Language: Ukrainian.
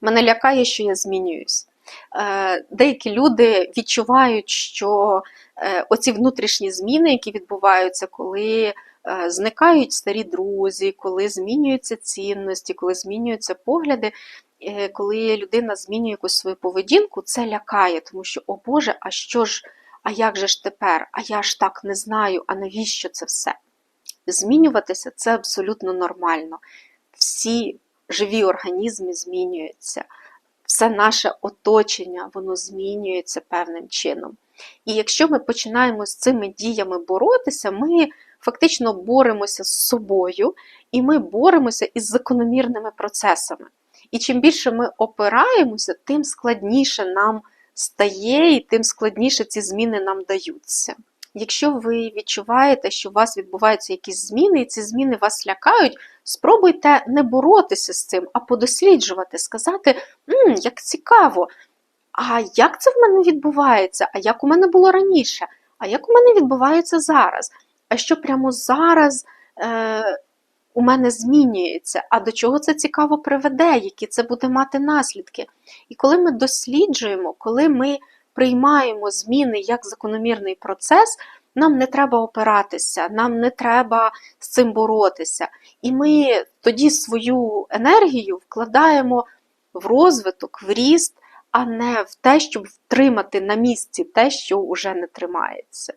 Мене лякає, що я змінююсь. Е, Деякі люди відчувають, що е, оці внутрішні зміни, які відбуваються, коли е, зникають старі друзі, коли змінюються цінності, коли змінюються погляди, коли людина змінює якусь свою поведінку, це лякає, тому що, о Боже, а що ж, а як же ж тепер? А я ж так не знаю, а навіщо це все? Змінюватися це абсолютно нормально. Всі живі організми змінюються, все наше оточення воно змінюється певним чином. І якщо ми починаємо з цими діями боротися, ми фактично боремося з собою і ми боремося із закономірними процесами. І чим більше ми опираємося, тим складніше нам стає, і тим складніше ці зміни нам даються. Якщо ви відчуваєте, що у вас відбуваються якісь зміни, і ці зміни вас лякають, спробуйте не боротися з цим, а подосліджувати, сказати, «М, як цікаво, а як це в мене відбувається? А як у мене було раніше? А як у мене відбувається зараз? А що прямо зараз е, у мене змінюється? А до чого це цікаво приведе? Які це буде мати наслідки? І коли ми досліджуємо, коли ми приймаємо зміни як закономірний процес, нам не треба опиратися, нам не треба з цим боротися. І ми тоді свою енергію вкладаємо в розвиток, в ріст, а не в те, щоб втримати на місці те, що вже не тримається.